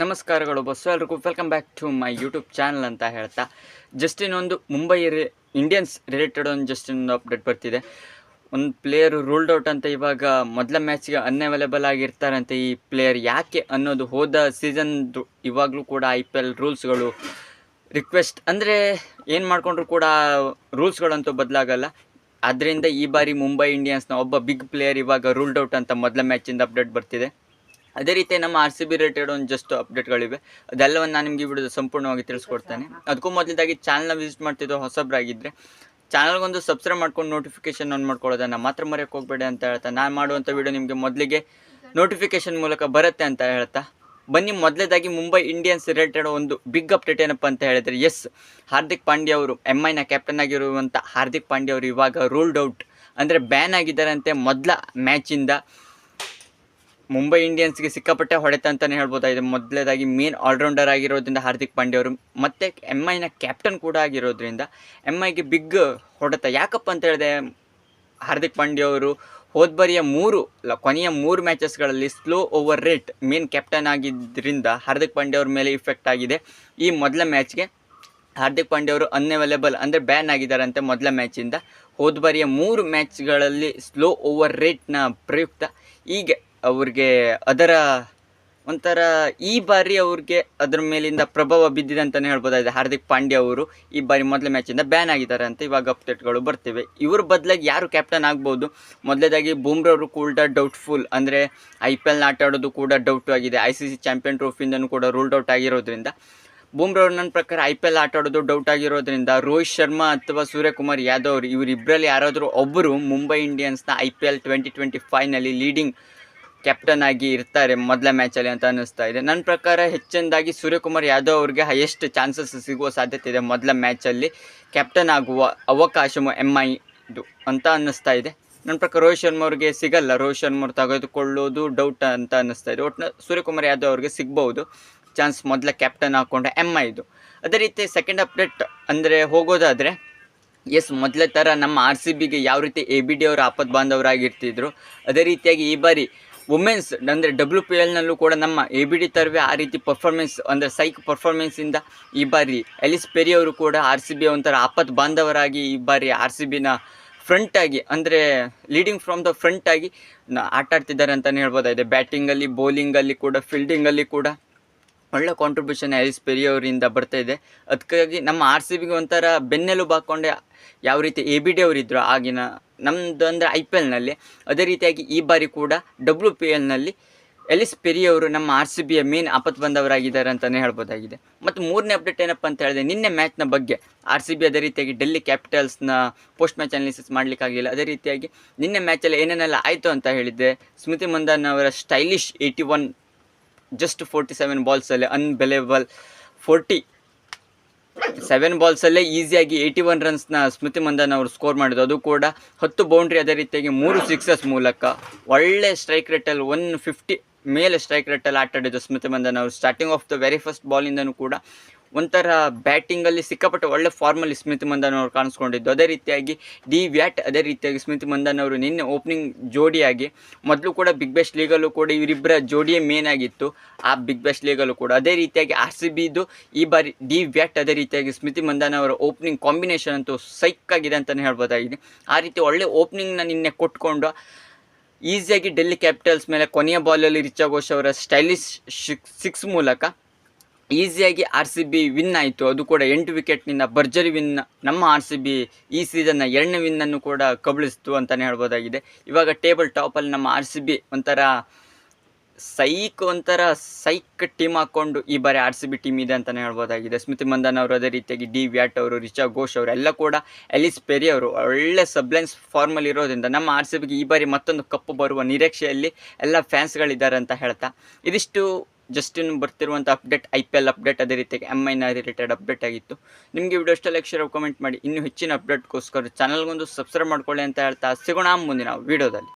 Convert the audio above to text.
ನಮಸ್ಕಾರಗಳು ಬಸ್ಸು ಎಲ್ರಿಗೂ welcome back to my YouTube channel ಅಂತ ಹೇಳ್ತಾ. ಜಸ್ಟ್ ಇನ್ನೊಂದು ಮುಂಬೈ ರಿ- ಇಂಡಿಯನ್ಸ್ ರಿಲೇಟೆಡ್ ಒಂದು ಜಸ್ಟ್ ಇನ್ನೊಂದು ಅಪ್ಡೇಟ್ ಬರ್ತಿದೆ. ಒಂದು ಪ್ಲೇಯರ್ ರೂಲ್ಡ್ ಔಟ್ ಅಂತ ಇವಾಗ ಮೊದಲ ಮ್ಯಾಚ್ಗೆ ಅನ್ಅವೈಲೇಬಲ್ ಆಗಿರ್ತಾರಂತೆ ಈ ಪ್ಲೇಯರ್ ಯಾಕೆ ಅನ್ನೋದು ಹೋದ ಸೀಸನ್ದು ಇವಾಗಲೂ ಕೂಡ ಐ ಪಿ ಎಲ್ ರೂಲ್ಸ್ಗಳು ರಿಕ್ವೆಸ್ಟ್ ಅಂದರೆ ಏನು ಮಾಡಿಕೊಂಡ್ರು ಕೂಡ ರೂಲ್ಸ್ಗಳಂತೂ ಬದಲಾಗಲ್ಲ. ಅದರಿಂದ ಈ ಬಾರಿ ಮುಂಬೈ ಇಂಡಿಯನ್ಸ್ನ ಒಬ್ಬ ಬಿಗ್ ಪ್ಲೇಯರ್ ಇವಾಗ ರೂಲ್ಡ್ ಔಟ್ ಅಂತ ಮೊದಲ ಮ್ಯಾಚಿಂದ ಅಪ್ಡೇಟ್ ಬರ್ತಿದೆ. ಅದೇ ರೀತಿ ನಮ್ಮ ಆರ್ ಸಿ ಬಿ ರಿಲೇಟೆಡ್ ಒಂದು ಜಸ್ಟ್ ಅಪ್ಡೇಟ್ಗಳಿವೆ ಅದೆಲ್ಲವನ್ನು ನಾನು ನಿಮಗೆ ವಿಡಿಯೋದ ಸಂಪೂರ್ಣವಾಗಿ ತಿಳಿಸ್ಕೊಡ್ತೇನೆ. ಅದಕ್ಕೂ ಮೊದಲದಾಗಿ ಚಾನಲ್ನ ವಿಸಿಟ್ ಮಾಡ್ತಿದ್ದು ಹೊಸಬ್ರಾಗಿದ್ದರೆ ಚಾನಲ್ಗೊಂದು ಸಬ್ಸ್ಕ್ರೈಬ್ ಮಾಡ್ಕೊಂಡು ನೋಟಿಫಿಕೇಶನ್ ಆನ್ ಮಾಡ್ಕೊಳ್ಳೋದನ್ನು ಮಾತ್ರ ಮರೆಯೋಕೆ ಹೋಗಬೇಡಿ ಅಂತ ಹೇಳ್ತಾ ನಾನು ಮಾಡುವಂಥ ವಿಡಿಯೋ ನಿಮಗೆ ಮೊದಲಿಗೆ ನೋಟಿಫಿಕೇಶನ್ ಮೂಲಕ ಬರುತ್ತೆ ಅಂತ ಹೇಳ್ತಾ ಬನ್ನಿ ಮೊದಲೇದಾಗಿ ಮುಂಬೈ ಇಂಡಿಯನ್ಸ್ ರಿಲೇಟೆಡ್ ಒಂದು ಬಿಗ್ ಅಪ್ಡೇಟ್ ಏನಪ್ಪ ಅಂತ ಹೇಳಿದರೆ ಎಸ್ ಹಾರ್ದಿಕ್ ಪಾಂಡ್ಯ ಅವರು ಎಂ ಐನ ಕ್ಯಾಪ್ಟನ್ ಆಗಿರುವಂಥ ಹಾರ್ದಿಕ್ ಪಾಂಡ್ಯ ಅವರು ಇವಾಗ ರೂಲ್ಡ್ ಔಟ್ ಅಂದರೆ ಬ್ಯಾನ್ ಆಗಿದ್ದಾರಂತೆ ಮೊದಲ ಮ್ಯಾಚಿಂದ ಮುಂಬೈ ಇಂಡಿಯನ್ಸ್ಗೆ ಸಿಕ್ಕಾಪಟ್ಟೆ ಹೊಡೆತ ಅಂತಲೇ ಹೇಳ್ಬೋದಾಗಿದೆ. ಮೊದಲೇದಾಗಿ ಮೇನ್ ಆಲ್ರೌಂಡರ್ ಆಗಿರೋದ್ರಿಂದ ಹಾರ್ದಿಕ್ ಪಾಂಡ್ಯ ಅವರು, ಮತ್ತು ಎಂ ಐನ ಕ್ಯಾಪ್ಟನ್ ಕೂಡ ಆಗಿರೋದ್ರಿಂದ ಎಂ ಐಗೆ ಬಿಗ್ ಹೊಡೆತ. ಯಾಕಪ್ಪ ಅಂತ ಹೇಳಿದೆ ಹಾರ್ದಿಕ್ ಪಾಂಡ್ಯ ಅವರು ಹೋದ್ಬರಿಯ ಮೂರು ಕೊನೆಯ ಮೂರು ಮ್ಯಾಚಸ್ಗಳಲ್ಲಿ slow over rate main captain ಆಗಿದ್ದರಿಂದ ಹಾರ್ದಿಕ್ ಪಾಂಡ್ಯ ಅವ್ರ ಮೇಲೆ ಇಫೆಕ್ಟ್ ಆಗಿದೆ. ಈ ಮೊದಲ ಮ್ಯಾಚ್ಗೆ ಹಾರ್ದಿಕ್ ಪಾಂಡ್ಯ ಅವರು ಅನ್ಅವೈಲೇಬಲ್ ಅಂದರೆ ಬ್ಯಾನ್ ಆಗಿದ್ದಾರಂತೆ ಮೊದಲ ಮ್ಯಾಚಿಂದ ಹೋದ ಬರಿಯ ಮೂರು ಮ್ಯಾಚ್ಗಳಲ್ಲಿ ಸ್ಲೋ ಓವರ್ ರೇಟ್ನ ಪ್ರಯುಕ್ತ. ಈಗ ಅವ್ರಿಗೆ ಅದರ ಒಂಥರ ಈ ಬಾರಿ ಅವ್ರಿಗೆ ಅದ್ರ ಮೇಲಿಂದ ಪ್ರಭಾವ ಬಿದ್ದಿದೆ ಅಂತಲೇ ಹೇಳ್ಬೋದಾಗಿದೆ. ಹಾರ್ದಿಕ್ ಪಾಂಡ್ಯ ಅವರು ಈ ಬಾರಿ ಮೊದಲ ಮ್ಯಾಚಿಂದ ಬ್ಯಾನ್ ಆಗಿದ್ದಾರೆ ಅಂತ ಇವಾಗ ಅಪ್ಡೇಟ್ಗಳು ಬರ್ತಿವೆ. ಇವ್ರ ಬದಲಾಗಿ ಯಾರು ಕ್ಯಾಪ್ಟನ್ ಆಗ್ಬೋದು? ಮೊದಲೇದಾಗಿ ಬೂಮ್ರವರು ಕೂಡ ಡೌಟ್ಫುಲ್ ಅಂದರೆ ಐ ಪಿ ಎಲ್ನ ಆಟ ಆಡೋದು ಕೂಡ ಡೌಟ್ ಆಗಿದೆ. ಐ ಸಿ ಸಿ ಚಾಂಪಿಯನ್ ಟ್ರೋಫಿಯಿಂದನೂ ಕೂಡ ರೂಲ್ಡ್ ಔಟ್ ಆಗಿರೋದ್ರಿಂದ. ಬೂಮ್ರವ್ರು ನನ್ನ ಪ್ರಕಾರ ಐ ಪಿ ಎಲ್ ಆಟ ಆಡೋದು ಡೌಟ್ ಆಗಿರೋದ್ರಿಂದ ರೋಹಿತ್ ಶರ್ಮಾ ಅಥವಾ ಸೂರ್ಯಕುಮಾರ್ ಯಾದವ್ ಅವರು ಇವರಿಬ್ಬರಲ್ಲಿ ಯಾರಾದರೂ ಒಬ್ಬರು Mumbai ಇಂಡಿಯನ್ಸ್ನ I P L twenty twenty ಫೈವ್ನಲ್ಲಿ leading captain ಆಗಿ ಇರ್ತಾರೆ ಮೊದಲ ಮ್ಯಾಚಲ್ಲಿ ಅಂತ ಅನ್ನಿಸ್ತಾ ಇದೆ. ನನ್ನ ಪ್ರಕಾರ ಹೆಚ್ಚಿನದಾಗಿ ಸೂರ್ಯಕುಮಾರ್ ಯಾದವ್ ಅವ್ರಿಗೆ ಹೈಯೆಸ್ಟ್ ಚಾನ್ಸಸ್ ಸಿಗುವ ಸಾಧ್ಯತೆ ಇದೆ ಮೊದಲ ಮ್ಯಾಚಲ್ಲಿ ಕ್ಯಾಪ್ಟನ್ ಆಗುವ ಅವಕಾಶ ಎಂ ಐದು ಅಂತ ಅನ್ನಿಸ್ತಾ ಇದೆ. ನನ್ನ ಪ್ರಕಾರ ರೋಹಿತ್ ಶರ್ಮಾ ಅವ್ರಿಗೆ ಸಿಗಲ್ಲ. ರೋಹಿತ್ ಶರ್ಮಾ ಅವ್ರು ತೆಗೆದುಕೊಳ್ಳೋದು ಡೌಟ್ ಅಂತ ಅನ್ನಿಸ್ತಾ ಇದೆ. ಒಟ್ಟು ಸೂರ್ಯಕುಮಾರ್ ಯಾದವ್ ಅವ್ರಿಗೆ ಸಿಗ್ಬೋದು ಚಾನ್ಸ್ ಮೊದಲ ಕ್ಯಾಪ್ಟನ್ ಹಾಕೊಂಡ ಎಂ ಐದು ಅದೇ ರೀತಿ ಸೆಕೆಂಡ್ ಅಪ್ಡೇಟ್ ಅಂದರೆ ಹೋಗೋದಾದರೆ ಎಸ್ ಮೊದಲೇ ಥರ ನಮ್ಮ ಆರ್ ಸಿ ಬಿಗೆ ಯಾವ ರೀತಿ ಎ ಬಿ ಡಿ ಅವರು ಆಪತ್ ಬಾಂಧವರಾಗಿರ್ತಿದ್ರು ಅದೇ ರೀತಿಯಾಗಿ ಈ ಬಾರಿ ವುಮೆನ್ಸ್ ಅಂದರೆ ಡಬ್ಲ್ಯೂ ಪಿ ಎಲ್ನಲ್ಲೂ ಕೂಡ ನಮ್ಮ ಎ ಬಿ ಡಿ ತರವೇ ಆ ರೀತಿ ಪರ್ಫಾರ್ಮೆನ್ಸ್ ಅಂದರೆ ಸೈಕ್ ಪರ್ಫಾರ್ಮೆನ್ಸಿಂದ ಈ ಬಾರಿ ಎಲಿಸ್ ಪೆರಿ ಅವರು ಕೂಡ ಆರ್ ಸಿ ಬಿ ಒಂಥರ ಆಪತ್ ಬಾಂಧವರಾಗಿ ಈ ಬಾರಿ ಆರ್ ಸಿ ಬಿನ ಫ್ರಂಟಾಗಿ ಅಂದರೆ ಲೀಡಿಂಗ್ ಫ್ರಮ್ ದ ಫ್ರಂಟಾಗಿ ಆಗಿ ನ- ಆಟ ಆಡ್ತಿದ್ದಾರೆ ಅಂತಲೇ ಹೇಳ್ಬೋದಾಗಿದೆ ಬ್ಯಾಟಿಂಗಲ್ಲಿ ಬೌಲಿಂಗಲ್ಲಿ ಕೂಡ ಫೀಲ್ಡಿಂಗಲ್ಲಿ ಕೂಡ ಒಳ್ಳೆ ಕಾಂಟ್ರಿಬ್ಯೂಷನ್ ಹ್ಯಾರಿಸ್ ಪೆರಿ ಅವರಿಂದ ಬರ್ತಾ ಇದೆ. ಅದಕ್ಕಾಗಿ ನಮ್ಮ ಆರ್ ಸಿ ಬಿಗೆ ಒಂಥರ ಬೆನ್ನೆಲುಬು ಹಾಕ್ಕೊಂಡೆ ಯಾವ ರೀತಿ ಎ ಬಿ ಡಿ ಅವರಿದ್ದರು ಆಗಿನ ನಮ್ಮದು ಅಂದರೆ ಐ ಪಿ ಎಲ್ನಲ್ಲಿ ಅದೇ ರೀತಿಯಾಗಿ ಈ ಬಾರಿ ಕೂಡ ಡಬ್ಲ್ಯೂ ಪಿ ಎಲ್ನಲ್ಲಿ ಎಲಿಸ್ ಪೆರಿ ಅವರು ನಮ್ಮ ಆರ್ ಸಿ ಬಿಯ ಮೇನ್ ಆಪತ್ ಬಂದವರಾಗಿದ್ದಾರೆ ಅಂತಲೇ ಹೇಳ್ಬೋದಾಗಿದೆ. ಮತ್ತು ಮೂರನೇ ಅಪ್ಡೇಟ್ ಏನಪ್ಪ ಅಂತ ಹೇಳಿದೆ ನಿನ್ನೆ ಮ್ಯಾಚ್ನ ಬಗ್ಗೆ ಆರ್ ಸಿ ಬಿ ಅದೇ ರೀತಿಯಾಗಿ ಡೆಲ್ಲಿ ಕ್ಯಾಪಿಟಲ್ಸ್ನ ಪೋಸ್ಟ್ ಮ್ಯಾಚ್ ಅನಾಲಿಸಿಸ್ ಮಾಡಲಿಕ್ಕಾಗಿಲ್ಲ. ಅದೇ ರೀತಿಯಾಗಿ ನಿನ್ನೆ ಮ್ಯಾಚಲ್ಲಿ ಏನೇನೆಲ್ಲ ಆಯಿತು ಅಂತ ಹೇಳಿದ್ದೆ ಸ್ಮೃತಿ ಮಂದನ್ ಅವರ stylish eighty one just forty seven ಬಾಲ್ಸಲ್ಲಿ unbelievable forty seven ಬಾಲ್ಸಲ್ಲೇ ಈಸಿಯಾಗಿ ಏಯ್ಟಿ ಒನ್ ರನ್ಸ್ನ ಸ್ಮೃತಿ ಮಂದನ್ ಅವರು ಸ್ಕೋರ್ ಮಾಡಿದ್ದು. ಅದು ಕೂಡ ಹತ್ತು ಬೌಂಡ್ರಿ ಅದೇ ರೀತಿಯಾಗಿ ಮೂರು ಸಿಕ್ಸಸ್ ಮೂಲಕ. ಒಳ್ಳೆ ಸ್ಟ್ರೈಕ್ ರೇಟಲ್ಲಿ ಒನ್ ಫಿಫ್ಟಿ ಮೇಲೆ ಸ್ಟ್ರೈಕ್ ರೇಟಲ್ಲಿ ಆಟಾಡಿದ್ದು ಸ್ಮೃತಿ ಮಂದನ್ ಅವರು. Starting of the very first ಬಾಲಿಂದನೂ ಕೂಡ ಒಂಥರ ಬ್ಯಾಟಿಂಗಲ್ಲಿ ಸಿಕ್ಕಾಪಟ್ಟೆ ಒಳ್ಳೆ ಫಾರ್ಮಲ್ಲಿ ಸ್ಮಿತ್ ಮಂದನ್ ಅವರು ಕಾಣಿಸ್ಕೊಂಡಿದ್ದು. ಅದೇ ರೀತಿಯಾಗಿ ಡಿ ವ್ಯಾಟ್, ಅದೇ ರೀತಿಯಾಗಿ ಸ್ಮೃತಿ ಮಂದನ್ ಅವರು ನಿನ್ನೆ ಓಪನಿಂಗ್ ಜೋಡಿಯಾಗಿ, ಮೊದಲು ಕೂಡ ಬಿಗ್ ಬ್ಯಾಶ್ ಲೀಗಲ್ಲೂ ಕೂಡ ಇವರಿಬ್ಬರ ಜೋಡಿಯೇ ಮೇನ್ ಆಗಿತ್ತು. ಆ ಬಿಗ್ ಬ್ಯಾಶ್ ಲೀಗಲ್ಲೂ ಕೂಡ. ಅದೇ ರೀತಿಯಾಗಿ ಆರ್ ಸಿ ಬಿದು ಈ ಬಾರಿ ಡಿ ವ್ಯಾಟ್, ಅದೇ ರೀತಿಯಾಗಿ ಸ್ಮಿತಿ ಮಂದನ್ ಅವರ ಓಪನಿಂಗ್ ಕಾಂಬಿನೇಷನ್ ಅಂತೂ ಸೈಕ್ ಆಗಿದೆ ಅಂತಲೇ ಹೇಳ್ಬೋದಾಗಿದೆ. ಆ ರೀತಿ ಒಳ್ಳೆ ಓಪನಿಂಗ್ನ ನಿನ್ನೆ ಕೊಟ್ಕೊಂಡು ಈಸಿಯಾಗಿ ಡೆಲ್ಲಿ ಕ್ಯಾಪಿಟಲ್ಸ್ ಮೇಲೆ ಕೊನೆಯ ಬಾಲಲ್ಲಿ ರಿಚಾ ಘೋಷ್ ಅವರ ಸ್ಟೈಲಿಶ್ ಸಿಕ್ಸ್ ಮೂಲಕ ಈಸಿಯಾಗಿ ಆರ್ ಸಿ ಬಿ ವಿನ್ ಆಯಿತು. ಅದು ಕೂಡ ಎಂಟು ವಿಕೆಟ್ನಿಂದ ಭರ್ಜರಿ ವಿನ್ ನಮ್ಮ ಆರ್ ಸಿ ಬಿ ಈ ಸೀಸನ್ನ ಎರಡನೇ ವಿನ್ನನ್ನು ಕೂಡ ಕಬಳಿಸ್ತು ಅಂತಲೇ ಹೇಳ್ಬೋದಾಗಿದೆ. ಇವಾಗ ಟೇಬಲ್ ಟಾಪಲ್ಲಿ ನಮ್ಮ ಆರ್ ಸಿ ಬಿ ಒಂಥರ ಸೈಕ್ ಒಂಥರ ಸೈಕ್ ಟೀಮ್ ಹಾಕ್ಕೊಂಡು ಈ ಬಾರಿ ಆರ್ ಸಿ ಬಿ ಟೀಮ್ ಇದೆ ಅಂತಲೇ ಹೇಳ್ಬೋದಾಗಿದೆ. ಸ್ಮೃತಿ ಮಂದನ್ ಅವರು ಅದೇ ರೀತಿಯಾಗಿ ಡಿ ವ್ಯಾಟ್ ಅವರು, ರಿಚಾ ಘೋಷ್ ಅವರು, ಎಲ್ಲ ಕೂಡ ಎಲಿಸ್ ಪೆರಿ ಅವರು ಒಳ್ಳೆ ಸಬ್ಲೆನ್ಸ್ ಫಾರ್ಮಲ್ಲಿ ಇರೋದ್ರಿಂದ ನಮ್ಮ ಆರ್ ಸಿ ಬಿಗೆ ಈ ಬಾರಿ ಮತ್ತೊಂದು ಕಪ್ಪು ಬರುವ ನಿರೀಕ್ಷೆಯಲ್ಲಿ ಎಲ್ಲ ಫ್ಯಾನ್ಸ್ಗಳಿದ್ದಾರೆ ಅಂತ ಹೇಳ್ತಾ. ಇದಿಷ್ಟು ಜಸ್ಟ್ ಇನ್ನು ಬರ್ತಿರುವಂಥ update I P L update ಅದೇ ರೀತಿಯಾಗಿ ಎಂ ಐನ ರಿಲೇಟೆಡ್ ಅಪ್ಡೇಟ್ ಆಗಿತ್ತು. ನಿಮಗೆ ವಿಡಿಯೋ ಇಷ್ಟ ಲೈಕ್ ಶೇರ್ ಕಮೆಂಟ್ ಮಾಡಿ. ಇನ್ನೂ ಹೆಚ್ಚಿನ ಅಪ್ಡೇಟ್ಗೋಸ್ಕರ ಚಾನಲ್ಗೊಂದು ಸಬ್ಸ್ಕ್ರೈಬ್ ಮಾಡ್ಕೊಳ್ಳಿ ಅಂತ ಹೇಳ್ತಾ ಸಿಗೋಣ ಮುಂದಿನ ವಿಡಿಯೋದಲ್ಲಿ